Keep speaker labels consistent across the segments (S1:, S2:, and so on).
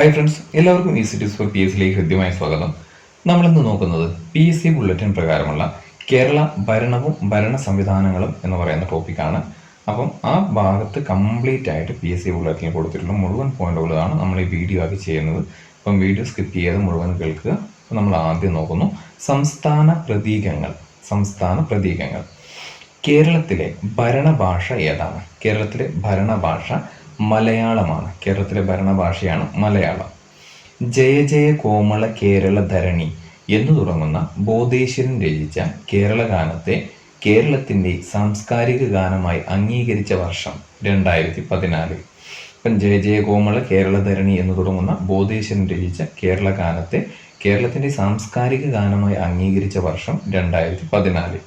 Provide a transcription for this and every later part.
S1: Hi friends എല്ലാവർക്കും ഈ city four P S സിയിലേക്ക് ഹൃദ്യമായ സ്വാഗതം. നമ്മളിന്ന് നോക്കുന്നത് പി എസ് സി ബുള്ളറ്റിൻ പ്രകാരമുള്ള കേരള ഭരണവും ഭരണ സംവിധാനങ്ങളും എന്ന് പറയുന്ന ടോപ്പിക്കാണ് അപ്പം ആ ഭാഗത്ത് കംപ്ലീറ്റ് ആയിട്ട് പി എസ് സി ബുള്ളറ്റിൽ കൊടുത്തിട്ടുള്ള മുഴുവൻ പോയിന്റുകളാണ് നമ്മൾ ഈ വീഡിയോ ആക്കി ചെയ്യുന്നത്. അപ്പം വീഡിയോ സ്കിപ്പ് ചെയ്യാതെ മുഴുവൻ കേൾക്കുക. അപ്പം നമ്മൾ ആദ്യം നോക്കുന്നു. സംസ്ഥാന പ്രതീകങ്ങൾ സംസ്ഥാന പ്രതീകങ്ങൾ. കേരളത്തിലെ ഭരണഭാഷ ഏതാണ്? കേരളത്തിലെ ഭരണഭാഷ മലയാളമാണ്. കേരളത്തിലെ ഭരണഭാഷയാണ് മലയാളം. ജയ ജയ കോമള കേരള ധരണി എന്നു തുടങ്ങുന്ന ബോധേശ്വരൻ രചിച്ച കേരള ഗാനത്തെ കേരളത്തിന്റെ സാംസ്കാരിക ഗാനമായി അംഗീകരിച്ച വർഷം രണ്ടായിരത്തി പതിനാല് ഇപ്പം ജയ ജയ കോമള കേരള ധരണി എന്ന് തുടങ്ങുന്ന ബോധേശ്വരൻ രചിച്ച കേരള ഗാനത്തെ കേരളത്തിന്റെ സാംസ്കാരിക ഗാനമായി അംഗീകരിച്ച വർഷം രണ്ടായിരത്തി പതിനാല്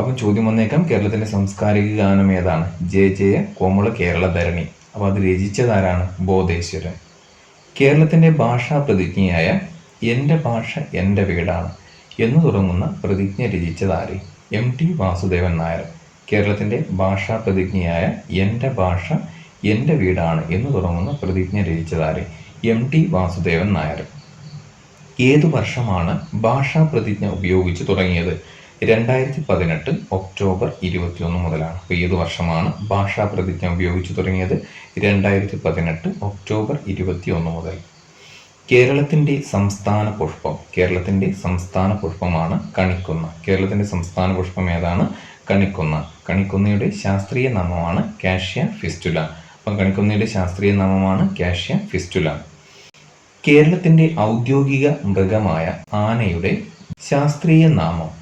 S1: അപ്പം ചോദ്യം വന്നേക്കാം. കേരളത്തിന്റെ സാംസ്കാരിക ഗാനം ഏതാണ്? ജയ ജയ കോമള കേരള ധരണി അപ്പോൾ അത് രചിച്ചതാരാണ്? ബോധേശ്വരൻ. കേരളത്തിന്റെ ഭാഷാ പ്രതിജ്ഞയായ എന്റെ ഭാഷ എന്റെ വീടാണ് എന്ന് തുടങ്ങുന്ന പ്രതിജ്ഞ രചിച്ചതാര്? M T Vasudevan Nair. കേരളത്തിന്റെ ഭാഷാ പ്രതിജ്ഞയായ എന്റെ ഭാഷ എന്റെ വീടാണ് എന്ന് തുടങ്ങുന്ന പ്രതിജ്ഞ രചിച്ചതാര്? M T Vasudevan Nair. ഏതു വർഷമാണ് ഭാഷാ പ്രതിജ്ഞ ഉപയോഗിച്ച് തുടങ്ങിയത്? രണ്ടായിരത്തി പതിനെട്ട് ഒക്ടോബർ ഇരുപത്തിയൊന്ന് മുതലാണ്. അപ്പോൾ ഏത് വർഷമാണ് ഭാഷാ പ്രതിജ്ഞ ഉപയോഗിച്ചു തുടങ്ങിയത്? രണ്ടായിരത്തി പതിനെട്ട് ഒക്ടോബർ ഇരുപത്തിയൊന്ന് മുതൽ. കേരളത്തിന്റെ സംസ്ഥാന പുഷ്പം കേരളത്തിന്റെ സംസ്ഥാന പുഷ്പമാണ് കണിക്കുന്ന. കേരളത്തിന്റെ സംസ്ഥാന പുഷ്പം ഏതാണ്? കണിക്കുന്ന. കണിക്കുന്നയുടെ ശാസ്ത്രീയ നാമമാണ് കാഷ്യ ഫിസ്റ്റുല. അപ്പം കണിക്കുന്നയുടെ ശാസ്ത്രീയ നാമമാണ് കാഷ്യ ഫിസ്റ്റുല. കേരളത്തിന്റെ ഔദ്യോഗിക മൃഗമായ ആനയുടെ ശാസ്ത്രീയ നാമം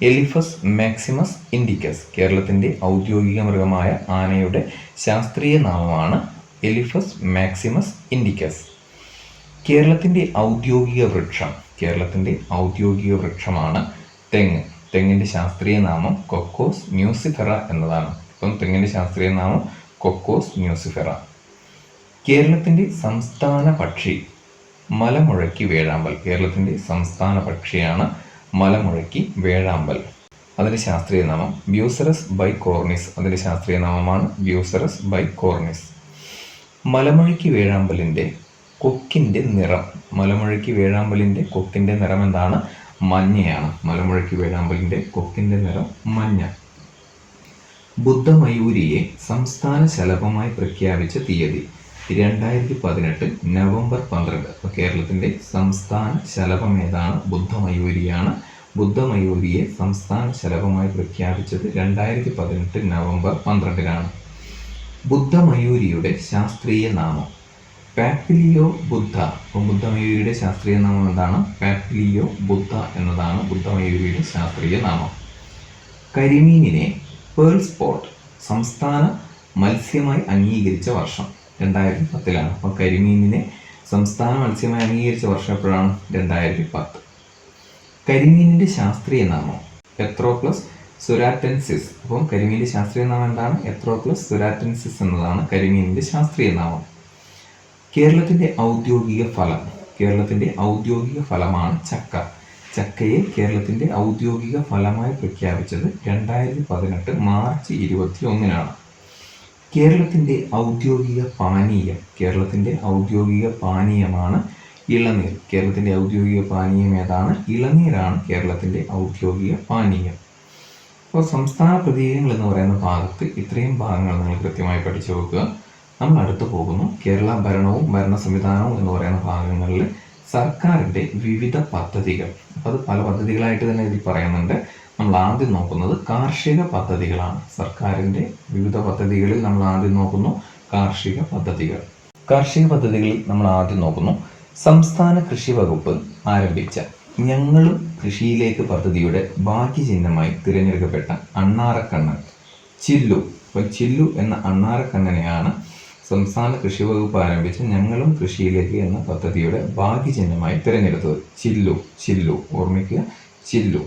S1: എലിഫസ് മാക്സിമസ് ഇൻഡിക്കസ് കേരളത്തിന്റെ ഔദ്യോഗിക മൃഗമായ ആനയുടെ ശാസ്ത്രീയ നാമമാണ് എലിഫസ് മാക്സിമസ് ഇൻഡിക്കസ് കേരളത്തിന്റെ ഔദ്യോഗിക വൃക്ഷം കേരളത്തിന്റെ ഔദ്യോഗിക വൃക്ഷമാണ് തെങ്ങ്. തെങ്ങിന്റെ ശാസ്ത്രീയ നാമം കൊക്കോസ് മ്യൂസിഫെറ എന്നതാണ്. ഇപ്പം തെങ്ങിന്റെ ശാസ്ത്രീയ നാമം കൊക്കോസ് മ്യൂസിഫെറ കേരളത്തിന്റെ സംസ്ഥാന പക്ഷി മലമുഴക്കി വേഴാമ്പൽ കേരളത്തിന്റെ സംസ്ഥാന പക്ഷിയാണ് മലമുഴക്കി വേഴാമ്പൽ. അതിന്റെ ശാസ്ത്രീയ നാമം ബ്യൂസറസ് ബൈ കോർണിസ്. അതിന്റെ ശാസ്ത്രീയ നാമമാണ് ബ്യൂസറസ് ബൈ കോർണിസ്. മലമുഴക്കി വേഴാമ്പലിന്റെ കൊക്കിന്റെ നിറം. മലമുഴക്കി വേഴാമ്പലിന്റെ കൊക്കിന്റെ നിറം എന്താണ്? മഞ്ഞയാണ്. മലമുഴക്കി വേഴാമ്പലിന്റെ കൊക്കിന്റെ നിറം മഞ്ഞ. ബുദ്ധമയൂരിയെ സംസ്ഥാന ശലഭമായി പ്രഖ്യാപിച്ച തീയതി. രണ്ടായിരത്തി പതിനെട്ട് നവംബർ പന്ത്രണ്ട്. അപ്പോൾ കേരളത്തിന്റെ സംസ്ഥാന ശലഭം ഏതാണ്? ബുദ്ധമയൂരിയാണ്. ബുദ്ധമയൂരിയെ സംസ്ഥാന ശലഭമായി പ്രഖ്യാപിച്ചത് രണ്ടായിരത്തി പതിനെട്ട് നവംബർ പന്ത്രണ്ടിനാണ്. ബുദ്ധമയൂരിയുടെ ശാസ്ത്രീയ നാമം. പാപ്പിലിയോ ബുദ്ധ. അപ്പോൾ ബുദ്ധമയൂരിയുടെ ശാസ്ത്രീയ നാമം എന്താണ്? പാപ്പിലിയോ ബുദ്ധ എന്നതാണ് ബുദ്ധമയൂരിയുടെ ശാസ്ത്രീയ നാമം. കരിമീനിനെ പേൾ സ്പോട്ട് സംസ്ഥാന മത്സ്യമായി അംഗീകരിച്ച വർഷം. രണ്ടായിരത്തി പത്തിലാണ്. അപ്പോൾ കരിമീനിനെ സംസ്ഥാന മത്സ്യമായി അംഗീകരിച്ച വർഷം എപ്പോഴാണ് രണ്ടായിരത്തി പത്ത്? കരിമീനിന്റെ ശാസ്ത്രീയ നാമം എത്രോപ്ലസ് സുരാറ്റൻസിസ്. അപ്പം കരിമീനിന്റെ ശാസ്ത്രീയ നാമം എന്താണ്? എത്രോപ്ലസ് സുരാറ്റൻസിസ് എന്നതാണ് കരിമീനിന്റെ ശാസ്ത്രീയ നാമം. കേരളത്തിന്റെ ഔദ്യോഗിക ഫലം. കേരളത്തിന്റെ ഔദ്യോഗിക ഫലമാണ് ചക്ക. ചക്കയെ കേരളത്തിന്റെ ഔദ്യോഗിക ഫലമായി പ്രഖ്യാപിച്ചത് രണ്ടായിരത്തി പതിനെട്ട് മാർച്ച് ഇരുപത്തി ഒന്നിനാണ് കേരളത്തിന്റെ ഔദ്യോഗിക പാനീയം കേരളത്തിന്റെ ഔദ്യോഗിക പാനീയമാണ് ഇളനീർ. കേരളത്തിന്റെ ഔദ്യോഗിക പാനീയം ഏതാണ്? ഇളനീരാണ് കേരളത്തിന്റെ ഔദ്യോഗിക പാനീയം. അപ്പോൾ സംസ്ഥാന പ്രതീകങ്ങൾ എന്ന് പറയുന്ന ഭാഗത്ത് ഇത്രയും ഭാഗങ്ങൾ നിങ്ങൾ കൃത്യമായി പഠിച്ചു വെക്കുക. നമ്മൾ അടുത്ത് പോകുന്നു. കേരള ഭരണവും ഭരണ സംവിധാനവും എന്ന് പറയുന്ന ഭാഗങ്ങളിൽ സർക്കാരിന്റെ വിവിധ പദ്ധതികൾ. അപ്പോൾ അത് പല പദ്ധതികളായിട്ട് തന്നെ ഇതിൽ പറയുന്നുണ്ട്. നമ്മൾ ആദ്യം നോക്കുന്നത് കാർഷിക പദ്ധതികളാണ്. സർക്കാരിന്റെ വിവിധ പദ്ധതികളിൽ നമ്മൾ ആദ്യം നോക്കുന്നു കാർഷിക പദ്ധതികൾ. കാർഷിക പദ്ധതികളിൽ നമ്മൾ ആദ്യം നോക്കുന്നു സംസ്ഥാന കൃഷി വകുപ്പ് ആരംഭിച്ച ഞങ്ങളും കൃഷിയിലേക്ക് പദ്ധതിയുടെ ബാക്കി ചിഹ്നമായി തിരഞ്ഞെടുക്കപ്പെട്ട അണ്ണാറക്കണ്ണൻ ചില്ലു. അപ്പോൾ ചില്ലു എന്ന അണ്ണാറക്കണ്ണനെയാണ് സംസ്ഥാന കൃഷി വകുപ്പ് ആരംഭിച്ച ഞങ്ങളും കൃഷിയിലേക്ക് എന്ന പദ്ധതിയുടെ ബാക്കി ചിഹ്നമായി തിരഞ്ഞെടുത്തത്. ചില്ലു. ചില്ലു. ഓർമ്മിക്കുക. ചില്ലു.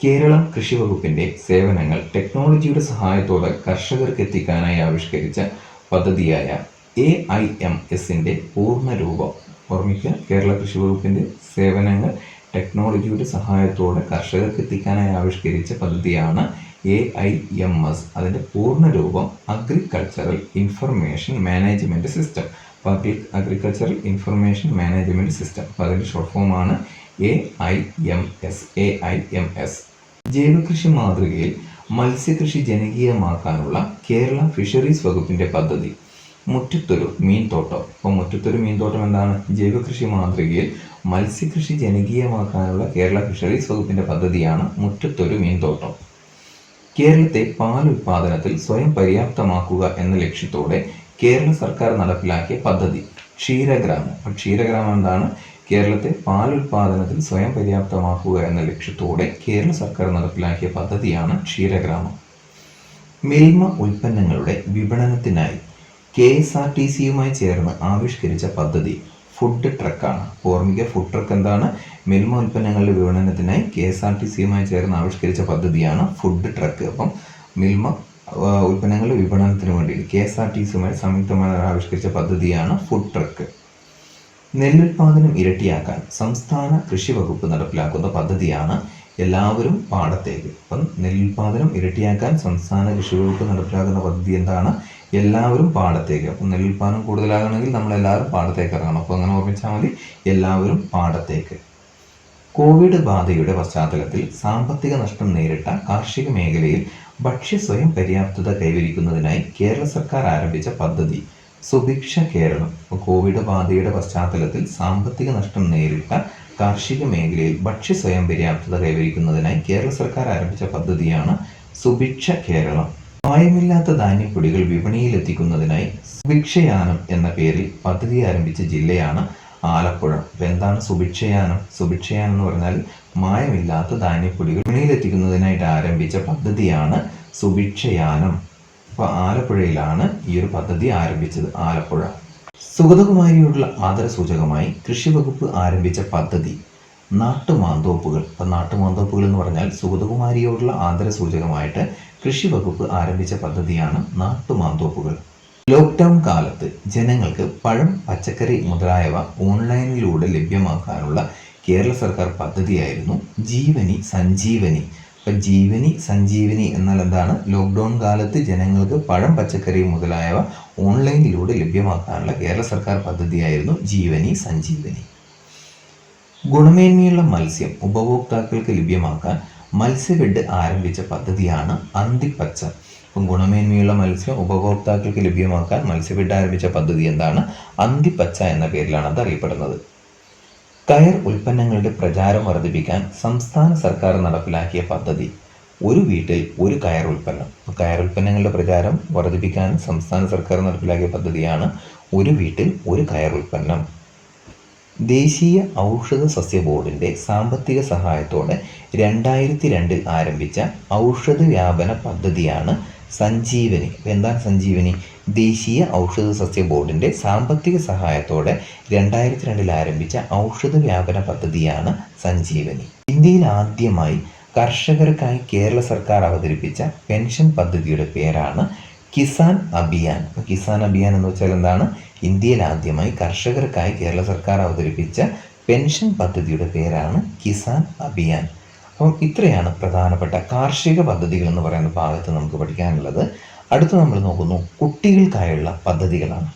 S1: കേരളം കൃഷി വകുപ്പിന്റെ സേവനങ്ങൾ ടെക്നോളജിയുടെ സഹായത്തോടെ കർഷകർക്ക് എത്തിക്കാനായി ആവിഷ്കരിച്ച പദ്ധതിയായ എ ഐ എം എസിന്റെ പൂർണരൂപം. ഓർമ്മിക്കുക കേരള കൃഷി വകുപ്പിന്റെ സേവനങ്ങൾ ടെക്നോളജിയുടെ സഹായത്തോടെ കർഷകർക്ക് എത്തിക്കാനായി ആവിഷ്കരിച്ച പദ്ധതിയാണ് എ ഐ എം എസ് അതിന്റെ പൂർണരൂപം agricultural information management system public agricultural information management system അപ്പോൾ അതിന്റെ ഷോർട്ട് ഫോമാണ് A I M S A I M S ജൈവകൃഷി മാതൃകയിൽ മത്സ്യകൃഷി ജനകീയമാക്കാനുള്ള കേരള ഫിഷറീസ് വകുപ്പിന്റെ പദ്ധതി. മുറ്റത്തൊരു മീൻതോട്ടം. അപ്പോൾ മുറ്റത്തൊരു മീൻതോട്ടം എന്താണ്? ജൈവകൃഷി മാതൃകയിൽ മത്സ്യകൃഷി ജനകീയമാക്കാനുള്ള കേരള ഫിഷറീസ് വകുപ്പിന്റെ പദ്ധതിയാണ് മുറ്റത്തൊരു മീൻതോട്ടം. കേരളത്തെ പാൽ ഉൽപാദനത്തിൽ സ്വയം പര്യാപ്തമാക്കുക എന്ന ലക്ഷ്യത്തോടെ കേരള സർക്കാർ നടപ്പിലാക്കിയ പദ്ധതി. ക്ഷീരഗ്രാമം. ക്ഷീരഗ്രാമം എന്താണ്? കേരളത്തെ പാൽ ഉൽപാദനത്തിൽ സ്വയം പര്യാപ്തമാക്കുക എന്ന ലക്ഷ്യത്തോടെ കേരള സർക്കാർ നടപ്പിലാക്കിയ പദ്ധതിയാണ് ക്ഷീരഗ്രാമം. മിൽമ ഉൽപ്പന്നങ്ങളുടെ വിപണനത്തിനായി കെ എസ് ആർ ടി സിയുമായി ചേർന്ന് ആവിഷ്കരിച്ച പദ്ധതി ഫുഡ് ട്രക്കാണ്. ഓർമ്മിക്കുക ഫുഡ് ട്രക്ക് എന്താണ്? മിൽമ ഉൽപ്പന്നങ്ങളുടെ വിപണനത്തിനായി കെ എസ് ആർ ടി സിയുമായി ചേർന്ന് ആവിഷ്കരിച്ച പദ്ധതിയാണ് ഫുഡ് ട്രക്ക്. അപ്പം മിൽമ ഉൽപ്പന്നങ്ങളുടെ വിപണനത്തിന് വേണ്ടി കെ എസ് ആർ ടി സിയുമായി സംയുക്തമായി ആവിഷ്കരിച്ച പദ്ധതിയാണ് ഫുഡ് ട്രക്ക്. നെല്ലുൽപാദനം ഇരട്ടിയാക്കാൻ സംസ്ഥാന കൃഷി വകുപ്പ് നടപ്പിലാക്കുന്ന പദ്ധതിയാണ് എല്ലാവരും പാടത്തേക്ക്. അപ്പം നെല്ലുൽപാദനം ഇരട്ടിയാക്കാൻ സംസ്ഥാന കൃഷി വകുപ്പ് നടപ്പിലാക്കുന്ന പദ്ധതി എന്താണ്? എല്ലാവരും പാടത്തേക്ക്. അപ്പം നെല്ലുൽപാദനം കൂടുതലാകണമെങ്കിൽ നമ്മൾ എല്ലാവരും പാടത്തേക്ക് ഇറങ്ങണം. അപ്പോൾ അങ്ങനെ ഓർമ്മിച്ചാൽ മതി എല്ലാവരും പാടത്തേക്ക്. കോവിഡ് ബാധയുടെ പശ്ചാത്തലത്തിൽ സാമ്പത്തിക നഷ്ടം നേരിട്ട കാർഷിക മേഖലയിൽ ഭക്ഷ്യ സ്വയം പര്യാപ്തത കൈവരിക്കുന്നതിനായി കേരള സർക്കാർ ആരംഭിച്ച പദ്ധതി. സുഭിക്ഷ കേരളം. കോവിഡ് ബാധയുടെ പശ്ചാത്തലത്തിൽ സാമ്പത്തിക നഷ്ടം നേരിട്ട കാർഷിക മേഖലയിൽ ഭക്ഷ്യ സ്വയം പര്യാപ്തത കൈവരിക്കുന്നതിനായി കേരള സർക്കാർ ആരംഭിച്ച പദ്ധതിയാണ് സുഭിക്ഷ കേരളം. മായമില്ലാത്ത ധാന്യപ്പൊടികൾ വിപണിയിൽ എത്തിക്കുന്നതിനായി സുഭിക്ഷയാനം എന്ന പേരിൽ പദ്ധതി ആരംഭിച്ച ജില്ലയാണ് ആലപ്പുഴ. എന്താണ് സുഭിക്ഷയാനം? സുഭിക്ഷയാനം എന്ന് പറഞ്ഞാൽ മായമില്ലാത്ത ധാന്യപ്പൊടികൾ വിപണിയിൽ എത്തിക്കുന്നതിനായിട്ട് ആരംഭിച്ച പദ്ധതിയാണ് സുഭിക്ഷയാനം. അപ്പോൾ ആലപ്പുഴയിലാണ് ഈ ഒരു പദ്ധതി ആരംഭിച്ചത് ആലപ്പുഴ. സുഗതകുമാരിയോടുള്ള ആദരസൂചകമായി കൃഷി വകുപ്പ് ആരംഭിച്ച പദ്ധതി നാട്ടുമാന്തോപ്പുകൾ. ഇപ്പം നാട്ടുമാന്തോപ്പുകൾ എന്ന് പറഞ്ഞാൽ സുഗതകുമാരിയോടുള്ള ആദരസൂചകമായിട്ട് കൃഷി വകുപ്പ് ആരംഭിച്ച പദ്ധതിയാണ് നാട്ടുമാന്തോപ്പുകൾ. ലോക്ക്ഡൗൺ കാലത്ത് ജനങ്ങൾക്ക് പഴം പച്ചക്കറി മുതലായവ ഓൺലൈനിലൂടെ ലഭ്യമാക്കാനുള്ള കേരള സർക്കാർ പദ്ധതിയായിരുന്നു ജീവനി സഞ്ജീവനി. ഇപ്പം ജീവനി സഞ്ജീവനി എന്നാൽ എന്താണ്? ലോക്ക്ഡൗൺ കാലത്ത് ജനങ്ങൾക്ക് പഴം പച്ചക്കറി മുതലായവ ഓൺലൈനിലൂടെ ലഭ്യമാക്കാനുള്ള കേരള സർക്കാർ പദ്ധതിയായിരുന്നു ജീവനി സഞ്ജീവനി. ഗുണമേന്മയുള്ള മത്സ്യം ഉപഭോക്താക്കൾക്ക് ലഭ്യമാക്കാൻ മത്സ്യബെഡ് ആരംഭിച്ച പദ്ധതിയാണ് അന്തിപ്പച്ച. അപ്പം ഗുണമേന്മയുള്ള മത്സ്യം ഉപഭോക്താക്കൾക്ക് ലഭ്യമാക്കാൻ മത്സ്യബെഡ് ആരംഭിച്ച പദ്ധതി എന്താണ്? അന്തിപ്പച്ച എന്ന പേരിലാണ് അത് അറിയപ്പെടുന്നത്. കയർ ഉൽപ്പന്നങ്ങളുടെ പ്രചാരം വർദ്ധിപ്പിക്കാൻ സംസ്ഥാന സർക്കാർ നടപ്പിലാക്കിയ പദ്ധതി ഒരു വീട്ടിൽ ഒരു കയർ ഉൽപ്പന്നം. കയർ ഉൽപ്പന്നങ്ങളുടെ പ്രചാരം വർദ്ധിപ്പിക്കാൻ സംസ്ഥാന സർക്കാർ നടപ്പിലാക്കിയ പദ്ധതിയാണ് ഒരു വീട്ടിൽ ഒരു കയർ ഉൽപ്പന്നം. ദേശീയ ഔഷധ സസ്യ ബോർഡിന്റെ സാമ്പത്തിക സഹായത്തോടെ രണ്ടായിരത്തി രണ്ടിൽ ആരംഭിച്ച ഔഷധ വ്യാപന പദ്ധതിയാണ് സഞ്ജീവനി. എന്താണ് സഞ്ജീവനി? ദേശീയ ഔഷധ സസ്യ ബോർഡിന്റെ സാമ്പത്തിക സഹായത്തോടെ രണ്ടായിരത്തി രണ്ടിൽ ആരംഭിച്ച ഔഷധ വ്യാപന പദ്ധതിയാണ് സഞ്ജീവനി. ഇന്ത്യയിൽ ആദ്യമായി കർഷകർക്കായി കേരള സർക്കാർ അവതരിപ്പിച്ച പെൻഷൻ പദ്ധതിയുടെ പേരാണ് കിസാൻ അഭിയാൻ. കിസാൻ അഭിയാൻ എന്ന് വെച്ചാൽ എന്താണ്? ഇന്ത്യയിൽ ആദ്യമായി കർഷകർക്കായി കേരള സർക്കാർ അവതരിപ്പിച്ച പെൻഷൻ പദ്ധതിയുടെ പേരാണ് കിസാൻ അഭിയാൻ. അപ്പം ഇത്രയാണ് പ്രധാനപ്പെട്ട കാർഷിക പദ്ധതികൾ എന്ന് പറയുന്ന ഭാഗത്ത് നമുക്ക് പഠിക്കാനുള്ളത്. അടുത്ത് നമ്മൾ നോക്കുന്നു കുട്ടികൾക്കായുള്ള പദ്ധതികളാണ്.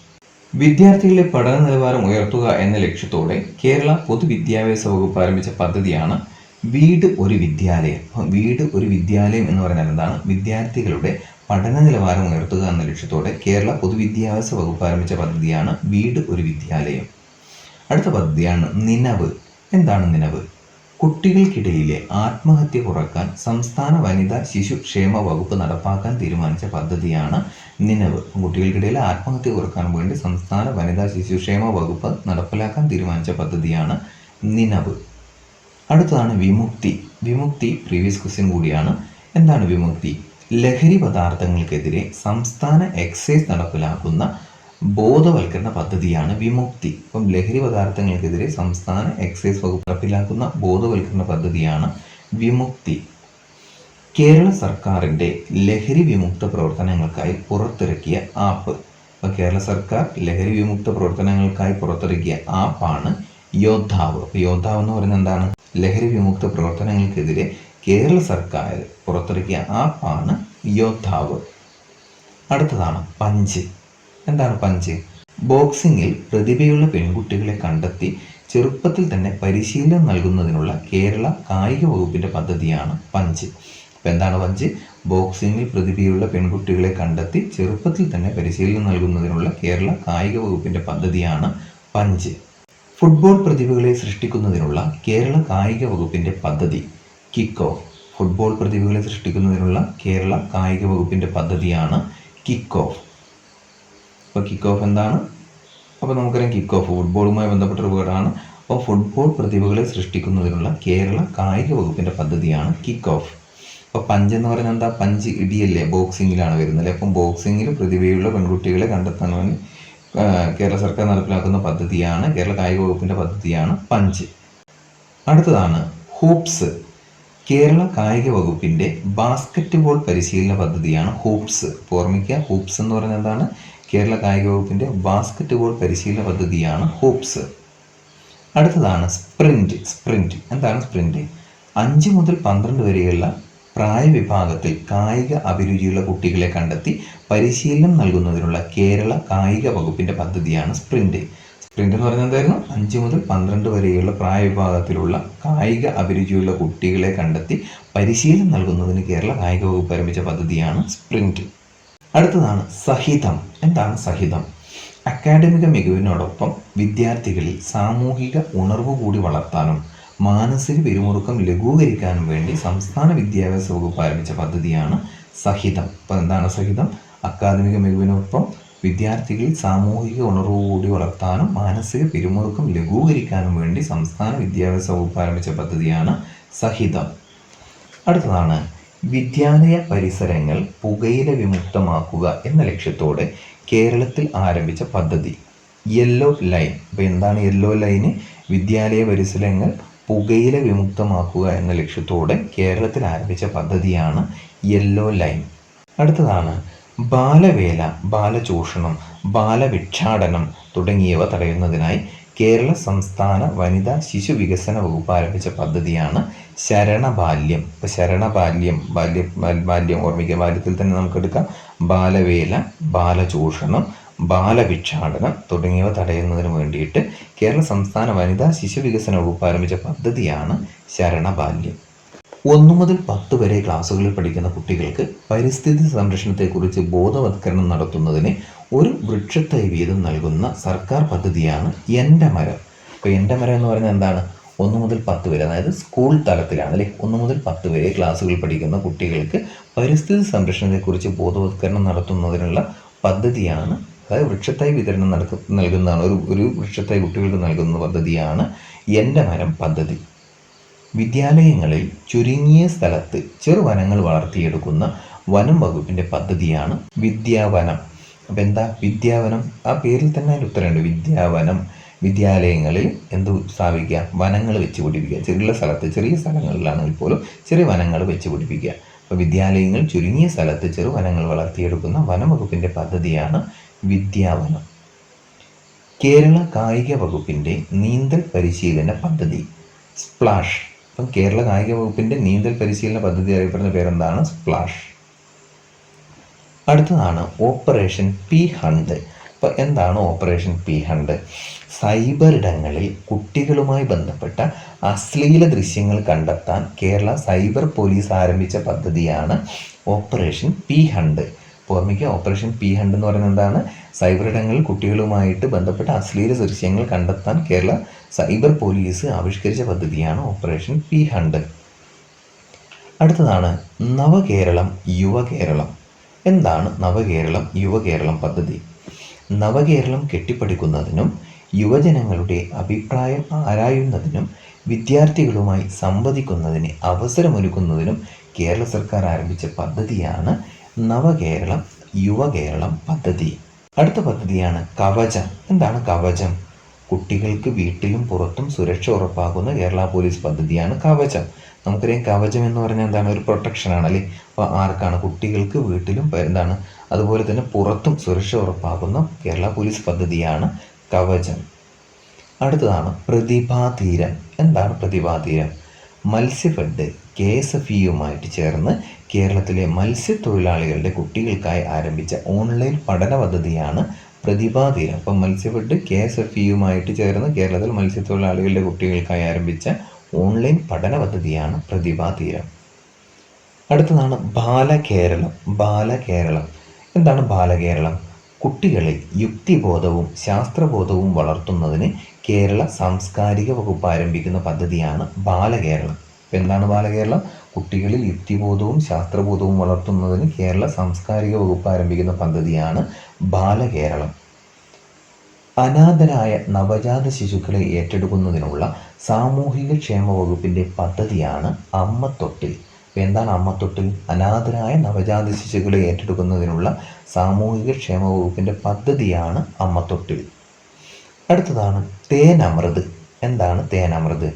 S1: വിദ്യാർത്ഥികളുടെ പഠന നിലവാരം ഉയർത്തുക എന്ന ലക്ഷ്യത്തോടെ കേരള പൊതുവിദ്യാഭ്യാസ വകുപ്പ് ആരംഭിച്ച പദ്ധതിയാണ് വീട് ഒരു വിദ്യാലയം. അപ്പം വീട് ഒരു വിദ്യാലയം എന്ന് പറഞ്ഞാൽ എന്താണ്? വിദ്യാർത്ഥികളുടെ പഠന നിലവാരം ഉയർത്തുക എന്ന ലക്ഷ്യത്തോടെ കേരള പൊതുവിദ്യാഭ്യാസ വകുപ്പ് ആരംഭിച്ച പദ്ധതിയാണ് വീട് ഒരു വിദ്യാലയം. അടുത്ത പദ്ധതിയാണ് നിനവ്. എന്താണ് നിനവ്? കുട്ടികൾക്കിടയിലെ ആത്മഹത്യ കുറയ്ക്കാൻ സംസ്ഥാന വനിതാ ശിശുക്ഷേമ വകുപ്പ് നടപ്പാക്കാൻ തീരുമാനിച്ച പദ്ധതിയാണ് നിനവ്. കുട്ടികൾക്കിടയിലെ ആത്മഹത്യ കുറയ്ക്കാൻ വേണ്ടി സംസ്ഥാന വനിതാ ശിശുക്ഷേമ വകുപ്പ് നടപ്പിലാക്കാൻ തീരുമാനിച്ച പദ്ധതിയാണ് നിനവ്. അടുത്തതാണ് വിമുക്തി. വിമുക്തി പ്രീവിയസ് ക്വസ്റ്റ്യൻ കൂടിയാണ്. എന്താണ് വിമുക്തി? ലഹരി പദാർത്ഥങ്ങൾക്കെതിരെ സംസ്ഥാന എക്സൈസ് നടപ്പിലാക്കുന്ന ബോധവൽക്കരണ പദ്ധതിയാണ് വിമുക്തി. ഇപ്പം ലഹരി പദാർത്ഥങ്ങൾക്കെതിരെ സംസ്ഥാന എക്സൈസ് വകുപ്പ് നടപ്പിലാക്കുന്ന ബോധവൽക്കരണ പദ്ധതിയാണ് വിമുക്തി. കേരള സർക്കാരിന്റെ ലഹരി വിമുക്ത പ്രവർത്തനങ്ങൾക്കായി പുറത്തിറക്കിയ ആപ്പ്. ഇപ്പോൾ കേരള സർക്കാർ ലഹരി വിമുക്ത പ്രവർത്തനങ്ങൾക്കായി പുറത്തിറക്കിയ ആപ്പാണ് യോദ്ധാവ്. യോദ്ധാവ് എന്ന് പറയുന്നത് എന്താണ്? ലഹരി വിമുക്ത പ്രവർത്തനങ്ങൾക്കെതിരെ കേരള സർക്കാർ പുറത്തിറക്കിയ ആപ്പാണ് യോദ്ധാവ്. അടുത്തതാണ് പഞ്ച്. എന്താണ് പഞ്ച്? ബോക്സിംഗിൽ പ്രതിഭയുള്ള പെൺകുട്ടികളെ കണ്ടെത്തി ചെറുപ്പത്തിൽ തന്നെ പരിശീലനം നൽകുന്നതിനുള്ള കേരള കായിക വകുപ്പിന്റെ പദ്ധതിയാണ് പഞ്ച്. അപ്പം എന്താണ് പഞ്ച്? ബോക്സിംഗിൽ പ്രതിഭയുള്ള പെൺകുട്ടികളെ കണ്ടെത്തി ചെറുപ്പത്തിൽ തന്നെ പരിശീലനം നൽകുന്നതിനുള്ള കേരള കായിക വകുപ്പിന്റെ പദ്ധതിയാണ് പഞ്ച്. ഫുട്ബോൾ പ്രതിഭകളെ സൃഷ്ടിക്കുന്നതിനുള്ള കേരള കായിക വകുപ്പിന്റെ പദ്ധതി കിക്ക് ഓഫ്. ഫുട്ബോൾ പ്രതിഭകളെ സൃഷ്ടിക്കുന്നതിനുള്ള കേരള കായിക വകുപ്പിന്റെ പദ്ധതിയാണ് കിക്ക് ഓഫ്. അപ്പോൾ കിക്ക് ഓഫ് എന്താണ്? അപ്പോൾ നമുക്കറിയാം കിക്ക് ഓഫ് ഫുട്ബോളുമായി ബന്ധപ്പെട്ട ഒരു വേർഡാണ്. അപ്പോൾ ഫുട്ബോൾ പ്രതിഭകളെ സൃഷ്ടിക്കുന്നതിനുള്ള കേരള കായിക വകുപ്പിന്റെ പദ്ധതിയാണ് കിക്ക് ഓഫ് അപ്പോൾ പഞ്ച് എന്ന് പറഞ്ഞാൽ എന്താ? പഞ്ച് ഇടിയല്ലേ? ബോക്സിങ്ങിലാണ് വരുന്നത് അപ്പം ബോക്സിങ്ങിൽ പ്രതിഭയുള്ള പെൺകുട്ടികളെ കണ്ടെത്താൻ കേരള സർക്കാർ നടപ്പിലാക്കുന്ന പദ്ധതിയാണ് കേരള കായിക വകുപ്പിന്റെ പദ്ധതിയാണ് പഞ്ച്. അടുത്തതാണ് ഹൂപ്സ്. കേരള കായിക വകുപ്പിന്റെ ബാസ്കറ്റ് ബോൾ പരിശീലന പദ്ധതിയാണ് ഹൂപ്സ്. ഓർമ്മിക്കുക ഹൂപ്സ് എന്ന് പറയുന്നത് എന്താണ്? കേരള കായിക വകുപ്പിന്റെ ബാസ്കറ്റ് ബോൾ പരിശീലന പദ്ധതിയാണ് ഹോപ്സ്. അടുത്തതാണ് സ്പ്രിന്റ് സ്പ്രിന്റ് എന്താണ് സ്പ്രിന്റ് അഞ്ച് മുതൽ പന്ത്രണ്ട് വരെയുള്ള പ്രായവിഭാഗത്തിൽ കായിക അഭിരുചിയുള്ള കുട്ടികളെ കണ്ടെത്തി പരിശീലനം നൽകുന്നതിനുള്ള കേരള കായിക വകുപ്പിന്റെ പദ്ധതിയാണ് സ്പ്രിന്റ് സ്പ്രിന്റ് എന്ന് പറഞ്ഞാൽ എന്തായിരുന്നു? അഞ്ച് മുതൽ പന്ത്രണ്ട് വരെയുള്ള പ്രായവിഭാഗത്തിലുള്ള കായിക അഭിരുചിയുള്ള കുട്ടികളെ കണ്ടെത്തി പരിശീലനം നൽകുന്നതിന് കേരള കായിക വകുപ്പ് ആരംഭിച്ച പദ്ധതിയാണ് സ്പ്രിന്റ്. അടുത്തതാണ് സഹിതം. എന്താണ് സഹിതം? അക്കാഡമിക മികവിനോടൊപ്പം വിദ്യാർത്ഥികളിൽ സാമൂഹിക ഉണർവ് കൂടി വളർത്താനും മാനസിക പിരിമുറുക്കം ലഘൂകരിക്കാനും വേണ്ടി സംസ്ഥാന വിദ്യാഭ്യാസ വകുപ്പ് ആരംഭിച്ച പദ്ധതിയാണ് സഹിതം. അപ്പോൾ എന്താണ് സഹിതം? അക്കാദമിക മികവിനൊപ്പം വിദ്യാർത്ഥികളിൽ സാമൂഹിക ഉണർവ് കൂടി വളർത്താനും മാനസിക പിരിമുറുക്കം ലഘൂകരിക്കാനും വേണ്ടി സംസ്ഥാന വിദ്യാഭ്യാസ വകുപ്പ് ആരംഭിച്ച പദ്ധതിയാണ് സഹിതം. അടുത്തതാണ് വിദ്യാലയ പരിസരങ്ങൾ പുകയില വിമുക്തമാക്കുക എന്ന ലക്ഷ്യത്തോടെ കേരളത്തിൽ ആരംഭിച്ച പദ്ധതി. യെല്ലോ ലൈൻ അപ്പോൾ എന്താണ് യെല്ലോ ലൈന് വിദ്യാലയ പരിസരങ്ങൾ പുകയില വിമുക്തമാക്കുക എന്ന ലക്ഷ്യത്തോടെ കേരളത്തിൽ ആരംഭിച്ച പദ്ധതിയാണ് യെല്ലോ ലൈൻ അടുത്തതാണ് ബാലവേല ബാലചൂഷണം ബാലഭിക്ഷാടനം തുടങ്ങിയവ തടയുന്നതിനായി കേരള സംസ്ഥാന വനിതാ ശിശു വികസന വകുപ്പ് ആരംഭിച്ച പദ്ധതിയാണ് ശരണബാല്യം. ഇപ്പം ശരണബാല്യം ബാല്യ ബാല്യം ഓർമ്മിക്കുക. ബാല്യത്തിൽ തന്നെ നമുക്കെടുക്കാം. ബാലവേല ബാലചൂഷണം ബാലഭിക്ഷാടനം തുടങ്ങിയവ തടയുന്നതിന് വേണ്ടിയിട്ട് കേരള സംസ്ഥാന വനിതാ ശിശു വികസന വകുപ്പ് ആരംഭിച്ച പദ്ധതിയാണ് ശരണബാല്യം. ഒന്നു മുതൽ പത്ത് വരെ ക്ലാസ്സുകളിൽ പഠിക്കുന്ന കുട്ടികൾക്ക് പരിസ്ഥിതി സംരക്ഷണത്തെക്കുറിച്ച് ബോധവത്കരണം നടത്തുന്നതിന് ഒരു വൃക്ഷത്തൈ വീതം നൽകുന്ന സർക്കാർ പദ്ധതിയാണ് എന്റെ മരം. അപ്പോൾ എന്റെ മരം എന്ന് പറയുന്നത് എന്താണ്? ഒന്ന് മുതൽ പത്ത് വരെ അതായത് സ്കൂൾ തലത്തിലാണ് അല്ലേ? ഒന്ന് മുതൽ പത്ത് വരെ ക്ലാസ്സുകൾ പഠിക്കുന്ന കുട്ടികൾക്ക് പരിസ്ഥിതി സംരക്ഷണത്തെക്കുറിച്ച് ബോധവത്കരണം നടത്തുന്നതിനുള്ള പദ്ധതിയാണ് അതായത് വൃക്ഷത്തൈ വിതരണം നടക്ക നൽകുന്നതാണ് ഒരു ഒരു വൃക്ഷത്തൈ കുട്ടികൾക്ക് നൽകുന്ന പദ്ധതിയാണ് എന്റെ മരം പദ്ധതി. വിദ്യാലയങ്ങളിൽ ചുരുങ്ങിയ സ്ഥലത്ത് ചെറുവനങ്ങൾ വളർത്തിയെടുക്കുന്ന വനം വകുപ്പിന്റെ പദ്ധതിയാണ് വിദ്യാവനം. അപ്പം എന്താ വിദ്യാവനം? ആ പേരിൽ തന്നെ അതിന്റെ ഉത്തരമുണ്ട്. വിദ്യാവനം വിദ്യാലയങ്ങളിൽ എന്ത് സ്ഥാപിക്കുക? വനങ്ങൾ വെച്ച് പിടിപ്പിക്കുക ചെറിയ സ്ഥലത്ത് ചെറിയ സ്ഥലങ്ങളിലാണെങ്കിൽ പോലും ചെറിയ വനങ്ങൾ വെച്ച് പിടിപ്പിക്കുക അപ്പോൾ വിദ്യാലയങ്ങൾ ചുരുങ്ങിയ സ്ഥലത്ത് ചെറു വനങ്ങൾ വളർത്തിയെടുക്കുന്ന വനവകുപ്പിന്റെ പദ്ധതിയാണ് വിദ്യാവനം. കേരള കായിക വകുപ്പിന്റെ നീന്തൽ പരിശീലന പദ്ധതി സ്പ്ലാഷ്. അപ്പം കേരള കായിക വകുപ്പിന്റെ നീന്തൽ പരിശീലന പദ്ധതി അറിയപ്പെടുന്ന പേരെന്താണ്? സ്പ്ലാഷ്. അടുത്തതാണ് ഓപ്പറേഷൻ പി ഹണ്ട്. അപ്പോൾ എന്താണ് ഓപ്പറേഷൻ പി ഹണ്ട്? സൈബർ ഇടങ്ങളിൽ കുട്ടികളുമായി ബന്ധപ്പെട്ട അശ്ലീല ദൃശ്യങ്ങൾ കണ്ടെത്താൻ കേരള സൈബർ പോലീസ് ആരംഭിച്ച പദ്ധതിയാണ് ഓപ്പറേഷൻ പി ഹണ്ട്. ഓർമ്മിക്കുക ഓപ്പറേഷൻ പി ഹണ്ട് എന്ന് പറയുന്നത് എന്താണ്? സൈബർ ഇടങ്ങളിൽ കുട്ടികളുമായിട്ട് ബന്ധപ്പെട്ട അശ്ലീല ദൃശ്യങ്ങൾ കണ്ടെത്താൻ കേരള സൈബർ പോലീസ് ആവിഷ്കരിച്ച പദ്ധതിയാണ് ഓപ്പറേഷൻ പി ഹണ്ട്. അടുത്തതാണ് നവകേരളം യുവകേരളം. എന്താണ് നവകേരളം യുവകേരളം പദ്ധതി? നവകേരളം കെട്ടിപ്പടുക്കുന്നതിനും യുവജനങ്ങളുടെ അഭിപ്രായം ആരായുന്നതിനും വിദ്യാർത്ഥികളുമായി സംവദിക്കുന്നതിന് അവസരമൊരുക്കുന്നതിനും കേരള സർക്കാർ ആരംഭിച്ച പദ്ധതിയാണ് നവകേരളം യുവകേരളം പദ്ധതി. അടുത്ത പദ്ധതിയാണ് കവചം. എന്താണ് കവചം? കുട്ടികൾക്ക് വീട്ടിലും പുറത്തും സുരക്ഷ ഉറപ്പാക്കുന്ന കേരള പോലീസ് പദ്ധതിയാണ് കവചം. നമുക്കറിയാം കവചം എന്ന് പറഞ്ഞാൽ എന്താണ്? ഒരു പ്രൊട്ടക്ഷനാണ് അല്ലേ? അപ്പോൾ ആർക്കാണ്? കുട്ടികൾക്ക് വീട്ടിലും എന്താണ്? അതുപോലെ തന്നെ പുറത്തും സുരക്ഷ ഉറപ്പാക്കുന്ന കേരള പോലീസ് പദ്ധതിയാണ് കവചം. അടുത്തതാണ് പ്രതിഭാതീരം എന്താണ് പ്രതിഭാതീരം മത്സ്യഫെഡ് കെ എസ് എഫ് ഇയുമായിട്ട് ചേർന്ന് കേരളത്തിലെ മത്സ്യത്തൊഴിലാളികളുടെ കുട്ടികൾക്കായി ആരംഭിച്ച ഓൺലൈൻ പഠന പദ്ധതിയാണ് പ്രതിഭാതീരം അപ്പം മത്സ്യഫെഡ് കെ എസ് എഫ് ഇയുമായിട്ട് ചേർന്ന് കേരളത്തിൽ മത്സ്യത്തൊഴിലാളികളുടെ കുട്ടികൾക്കായി ആരംഭിച്ച ഓൺലൈൻ പഠന പദ്ധതിയാണ് പ്രതിഭാതീരം അടുത്തതാണ് ബാലകേരളം ബാലകേരളം. എന്താണ് ബാലകേരളം? കുട്ടികളിൽ യുക്തിബോധവും ശാസ്ത്രബോധവും വളർത്തുന്നതിന് കേരള സാംസ്കാരിക വകുപ്പ് ആരംഭിക്കുന്ന പദ്ധതിയാണ് ബാലകേരളം. എന്താണ് ബാലകേരളം? കുട്ടികളിൽ യുക്തിബോധവും ശാസ്ത്രബോധവും വളർത്തുന്നതിന് കേരള സാംസ്കാരിക വകുപ്പ് ആരംഭിക്കുന്ന പദ്ധതിയാണ് ബാലകേരളം. അനാഥരായ നവജാത ശിശുക്കളെ ഏറ്റെടുക്കുന്നതിനുള്ള സാമൂഹിക ക്ഷേമ വകുപ്പിന്റെ പദ്ധതിയാണ് അമ്മത്തൊട്ടിൽ. എന്താണ് അമ്മത്തൊട്ടിൽ? അനാഥരായ നവജാത ശിശുക്കളെ ഏറ്റെടുക്കുന്നതിനുള്ള സാമൂഹിക ക്ഷേമ വകുപ്പിന്റെ പദ്ധതിയാണ് അമ്മത്തൊട്ടിൽ. അടുത്തതാണ് തേനമൃത്. എന്താണ് തേനമൃത്?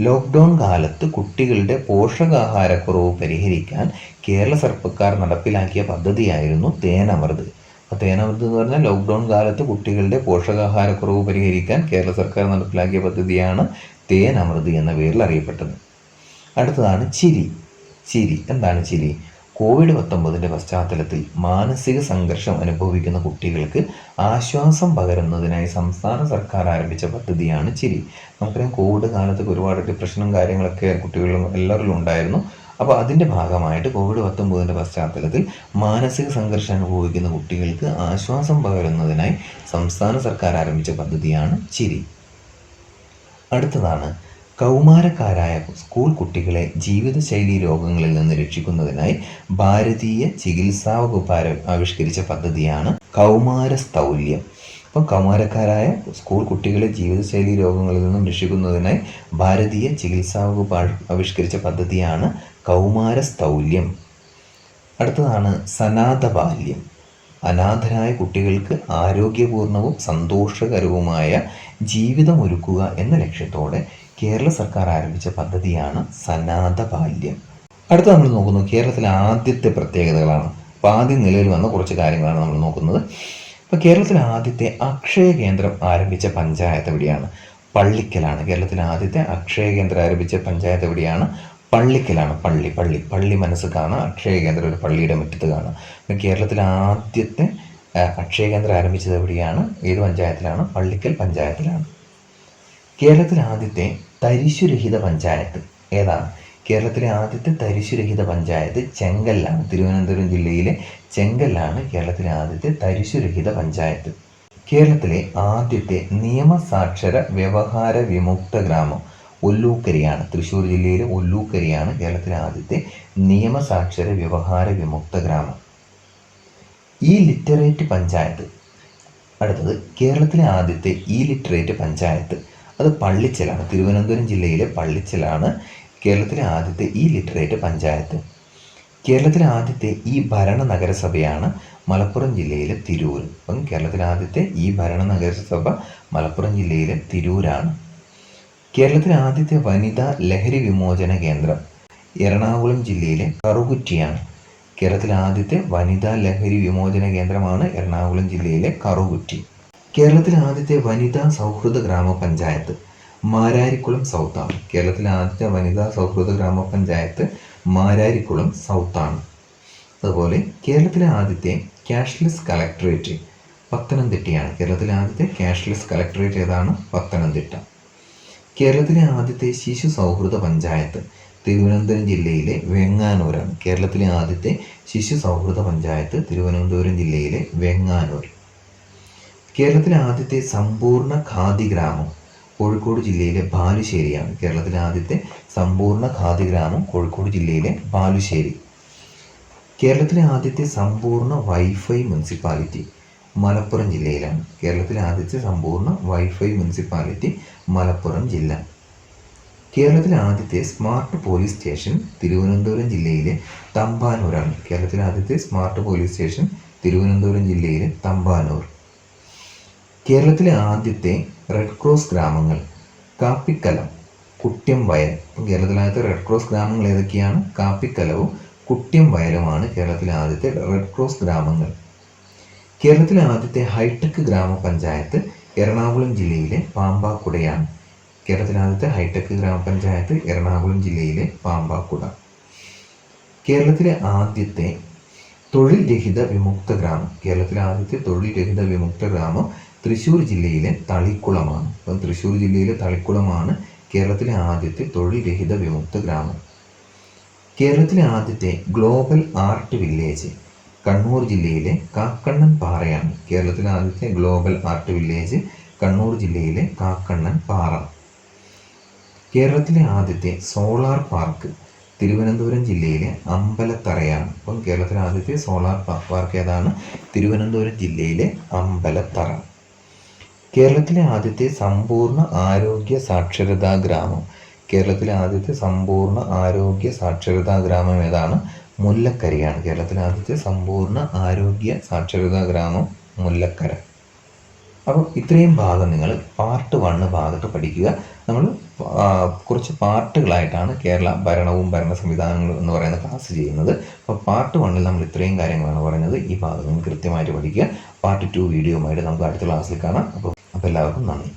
S1: ലോക്ക്ഡൗൺ കാലത്ത് കുട്ടികളുടെ പോഷകാഹാരക്കുറവ് പരിഹരിക്കാൻ കേരള സർക്കാർ നടപ്പിലാക്കിയ പദ്ധതിയായിരുന്നു തേനമൃത്. അപ്പോൾ തേനമൃത് എന്ന് പറഞ്ഞാൽ ലോക്ക്ഡൗൺ കാലത്ത് കുട്ടികളുടെ പോഷകാഹാരക്കുറവ് പരിഹരിക്കാൻ കേരള സർക്കാർ നടപ്പിലാക്കിയ പദ്ധതിയാണ് തേനമൃത് എന്ന പേരിൽ അറിയപ്പെട്ടത്. അടുത്തതാണ് ചിരി. ചിരി. എന്താണ് ചിരി? കോവിഡ് പത്തൊമ്പതിന്റെ പശ്ചാത്തലത്തിൽ മാനസിക സംഘർഷം അനുഭവിക്കുന്ന കുട്ടികൾക്ക് ആശ്വാസം പകരുന്നതിനായി സംസ്ഥാന സർക്കാർ ആരംഭിച്ച പദ്ധതിയാണ് ചിരി. നമുക്കറിയാം കോവിഡ് കാലത്തൊക്കെ ഒരുപാട് ഡിപ്രഷനും കാര്യങ്ങളൊക്കെ കുട്ടികളിലും എല്ലാവരിലും ഉണ്ടായിരുന്നു. അപ്പോൾ അതിന്റെ ഭാഗമായിട്ട് കോവിഡ് പത്തൊമ്പതിന്റെ പശ്ചാത്തലത്തിൽ മാനസിക സംഘർഷം അനുഭവിക്കുന്ന കുട്ടികൾക്ക് ആശ്വാസം പകരുന്നതിനായി സംസ്ഥാന സർക്കാർ ആരംഭിച്ച പദ്ധതിയാണ് ചിരി. അടുത്തതാണ് കൗമാരക്കാരായ സ്കൂൾ കുട്ടികളെ ജീവിതശൈലി രോഗങ്ങളിൽ നിന്ന് രക്ഷിക്കുന്നതിനായി ഭാരതീയ ചികിത്സാ വകുപ്പ് ആവിഷ്കരിച്ച പദ്ധതിയാണ് കൗമാര സ്ഥൗല്യം അപ്പം കൗമാരക്കാരായ സ്കൂൾ കുട്ടികളെ ജീവിതശൈലി രോഗങ്ങളിൽ നിന്നും രക്ഷിക്കുന്നതിനായി ഭാരതീയ ചികിത്സാ വകുപ്പ് ആവിഷ്കരിച്ച പദ്ധതിയാണ് കൗമാര സ്ഥൗല്യം അടുത്തതാണ് സനാഥ ബാല്യം അനാഥരായ കുട്ടികൾക്ക് ആരോഗ്യപൂർണവും സന്തോഷകരവുമായ ജീവിതം ഒരുക്കുക എന്ന ലക്ഷ്യത്തോടെ കേരള സർക്കാർ ആരംഭിച്ച പദ്ധതിയാണ് സന്നാഥ ബാല്യം അടുത്ത നമ്മൾ നോക്കുന്നത് കേരളത്തിലെ ആദ്യത്തെ പ്രത്യേകതകളാണ്. അപ്പോൾ ആദ്യം നിലവിൽ വന്ന കുറച്ച് കാര്യങ്ങളാണ് നമ്മൾ നോക്കുന്നത്. ഇപ്പോൾ കേരളത്തിലെ ആദ്യത്തെ അക്ഷയ കേന്ദ്രം ആരംഭിച്ച പഞ്ചായത്ത് എവിടെയാണ്? പള്ളിക്കലാണ്. കേരളത്തിലെ ആദ്യത്തെ അക്ഷയ കേന്ദ്രം ആരംഭിച്ച പഞ്ചായത്ത് എവിടെയാണ്? പള്ളിക്കലാണ്. പള്ളി പള്ളി പള്ളി മനസ്സ് കാണാം. അക്ഷയ കേന്ദ്രം ഒരു പള്ളിയുടെ മുറ്റത്ത് കാണാം. കേരളത്തിലെ ആദ്യത്തെ അക്ഷയ കേന്ദ്രം ആരംഭിച്ചത് എവിടെയാണ്? ഏത് പഞ്ചായത്തിലാണ്? പള്ളിക്കൽ പഞ്ചായത്തിലാണ്. കേരളത്തിലെ ആദ്യത്തെ തരിശുരഹിത പഞ്ചായത്ത് ഏതാണ്? കേരളത്തിലെ ആദ്യത്തെ തരിശുരഹിത പഞ്ചായത്ത് ചെങ്കല്ലാണ്. തിരുവനന്തപുരം ജില്ലയിലെ ചെങ്കല്ലാണ് കേരളത്തിലെ ആദ്യത്തെ തരിശുരഹിത പഞ്ചായത്ത്. കേരളത്തിലെ ആദ്യത്തെ നിയമസാക്ഷര വ്യവഹാര വിമുക്ത ഗ്രാമം ഒല്ലൂക്കരിയാണ്. തൃശ്ശൂർ ജില്ലയിലെ ഒല്ലൂക്കരിയാണ് കേരളത്തിലെ ആദ്യത്തെ നിയമസാക്ഷര വ്യവഹാര വിമുക്ത ഗ്രാമം. ഈ ലിറ്ററേറ്റ് പഞ്ചായത്ത്. അടുത്തത് കേരളത്തിലെ ആദ്യത്തെ ഈ ലിറ്ററേറ്റ് പഞ്ചായത്ത്. അത് പള്ളിച്ചലാണ് തിരുവനന്തപുരം ജില്ലയിലെ പള്ളിച്ചലാണ് കേരളത്തിലെ ആദ്യത്തെ ഈ ലിറ്ററേറ്റ് പഞ്ചായത്ത്. കേരളത്തിലെ ആദ്യത്തെ ഈ ഭരണ നഗരസഭയാണ് മലപ്പുറം ജില്ലയിലെ തിരൂർ. അപ്പം കേരളത്തിലെ ആദ്യത്തെ ഈ ഭരണ നഗരസഭ മലപ്പുറം ജില്ലയിലെ തിരൂരാണ്. കേരളത്തിലെ ആദ്യത്തെ വനിതാ ലഹരി വിമോചന കേന്ദ്രം എറണാകുളം ജില്ലയിലെ കറുകുറ്റിയാണ്. കേരളത്തിലെ ആദ്യത്തെ വനിതാ ലഹരി വിമോചന കേന്ദ്രമാണ് എറണാകുളം ജില്ലയിലെ കറുകുറ്റി. കേരളത്തിലെ ആദ്യത്തെ വനിതാ സൗഹൃദ ഗ്രാമപഞ്ചായത്ത് മാരാരിക്കുളം സൗത്താണ്. കേരളത്തിലെ ആദ്യത്തെ വനിതാ സൗഹൃദ ഗ്രാമപഞ്ചായത്ത് മാരാരിക്കുളം സൗത്താണ്. അതുപോലെ കേരളത്തിലെ ആദ്യത്തെ ക്യാഷ്ലെസ് കളക്ടറേറ്റ് പത്തനംതിട്ടയാണ്. കേരളത്തിലെ ആദ്യത്തെ ക്യാഷ്ലെസ് കളക്ടറേറ്റ് ഏതാണ്? പത്തനംതിട്ട. കേരളത്തിലെ ആദ്യത്തെ ശിശു സൗഹൃദ പഞ്ചായത്ത് തിരുവനന്തപുരം ജില്ലയിലെ വെങ്ങാനൂരാണ്. കേരളത്തിലെ ആദ്യത്തെ ശിശു സൗഹൃദ പഞ്ചായത്ത് തിരുവനന്തപുരം ജില്ലയിലെ വെങ്ങാനൂർ. കേരളത്തിലെ ആദ്യത്തെ സമ്പൂർണ ഖാദി ഗ്രാമം കോഴിക്കോട് ജില്ലയിലെ ബാലുശ്ശേരിയാണ്. കേരളത്തിലെ ആദ്യത്തെ സമ്പൂർണ ഖാദി ഗ്രാമം കോഴിക്കോട് ജില്ലയിലെ ബാലുശ്ശേരി. കേരളത്തിലെ ആദ്യത്തെ സമ്പൂർണ വൈഫൈ മുനിസിപ്പാലിറ്റി മലപ്പുറം ജില്ലയിലാണ്. കേരളത്തിലെ ആദ്യത്തെ സമ്പൂർണ വൈഫൈ മുനിസിപ്പാലിറ്റി മലപ്പുറം ജില്ല. കേരളത്തിലെ ആദ്യത്തെ സ്മാർട്ട് പോലീസ് സ്റ്റേഷൻ തിരുവനന്തപുരം ജില്ലയിലെ തമ്പാനൂരാണ് കേരളത്തിലെ ആദ്യത്തെ സ്മാർട്ട് പോലീസ് സ്റ്റേഷൻ തിരുവനന്തപുരം ജില്ലയിലെ തമ്പാനൂർ. കേരളത്തിലെ ആദ്യത്തെ റെഡ് ക്രോസ് ഗ്രാമങ്ങൾ കാപ്പിക്കലം കുട്ട്യം വയൽ. കേരളത്തിലെ ആദ്യത്തെ റെഡ് ക്രോസ് ഗ്രാമങ്ങൾ ഏതൊക്കെയാണ്? കാപ്പിക്കലവും കുട്ട്യം വയലുമാണ് കേരളത്തിലെ ആദ്യത്തെ റെഡ് ക്രോസ് ഗ്രാമങ്ങൾ. കേരളത്തിലെ ആദ്യത്തെ ഹൈടെക് ഗ്രാമപഞ്ചായത്ത് എറണാകുളം ജില്ലയിലെ പാമ്പാക്കുടയാണ്. കേരളത്തിലെ ആദ്യത്തെ ഹൈടെക് ഗ്രാമപഞ്ചായത്ത് എറണാകുളം ജില്ലയിലെ പാമ്പാക്കുട. കേരളത്തിലെ ആദ്യത്തെ
S2: തൊഴിൽ രഹിത വിമുക്ത ഗ്രാമം. കേരളത്തിലെ ആദ്യത്തെ തൊഴിൽ രഹിത വിമുക്ത ഗ്രാമം തൃശ്ശൂർ ജില്ലയിലെ തളിക്കുളമാണ്. അപ്പം തൃശ്ശൂർ ജില്ലയിലെ തളിക്കുളമാണ് കേരളത്തിലെ ആദ്യത്തെ തൊഴിൽ രഹിത വിമുക്ത ഗ്രാമം. കേരളത്തിലെ ആദ്യത്തെ ഗ്ലോബൽ ആർട്ട് വില്ലേജ് കണ്ണൂർ ജില്ലയിലെ കാക്കണ്ണൻ പാറയാണ്. കേരളത്തിലെ ആദ്യത്തെ ഗ്ലോബൽ ആർട്ട് വില്ലേജ് കണ്ണൂർ ജില്ലയിലെ കാക്കണ്ണൻ പാറ. കേരളത്തിലെ ആദ്യത്തെ സോളാർ പാർക്ക് തിരുവനന്തപുരം ജില്ലയിലെ അമ്പലത്തറയാണ്. അപ്പം കേരളത്തിലെ ആദ്യത്തെ സോളാർ പാർക്ക് ഏതാണ്? തിരുവനന്തപുരം ജില്ലയിലെ അമ്പലത്തറ. കേരളത്തിലെ ആദ്യത്തെ സമ്പൂർണ ആരോഗ്യ സാക്ഷരതാ ഗ്രാമം. കേരളത്തിലെ ആദ്യത്തെ സമ്പൂർണ ആരോഗ്യ സാക്ഷരതാ ഗ്രാമം ഏതാണ്? മുല്ലക്കരയാണ്. കേരളത്തിലെ ആദ്യത്തെ സമ്പൂർണ ആരോഗ്യ സാക്ഷരതാ ഗ്രാമം മുല്ലക്കര. അപ്പോൾ ഇത്രയും ഭാഗം നിങ്ങൾ പാർട്ട് വണ്ണ് ഭാഗത്ത് പഠിക്കുക. നമ്മൾ കുറച്ച് പാർട്ടുകളായിട്ടാണ് കേരള ഭരണവും ഭരണ സംവിധാനങ്ങളും എന്ന് പറയുന്ന ക്ലാസ് ചെയ്യുന്നത്. അപ്പോൾ പാർട്ട് വണ്ണിൽ നമ്മൾ ഇത്രയും കാര്യങ്ങളാണ് പറഞ്ഞത്. ഈ ഭാഗം നിങ്ങൾ കൃത്യമായിട്ട് പഠിക്കുക. പാർട്ട് ടു വീഡിയോയുമായിട്ട് നമുക്ക് അടുത്ത ക്ലാസ്സിൽ കാണാം. അപ്പോൾ അപ്പോൾ എല്ലാവർക്കും നന്ദി.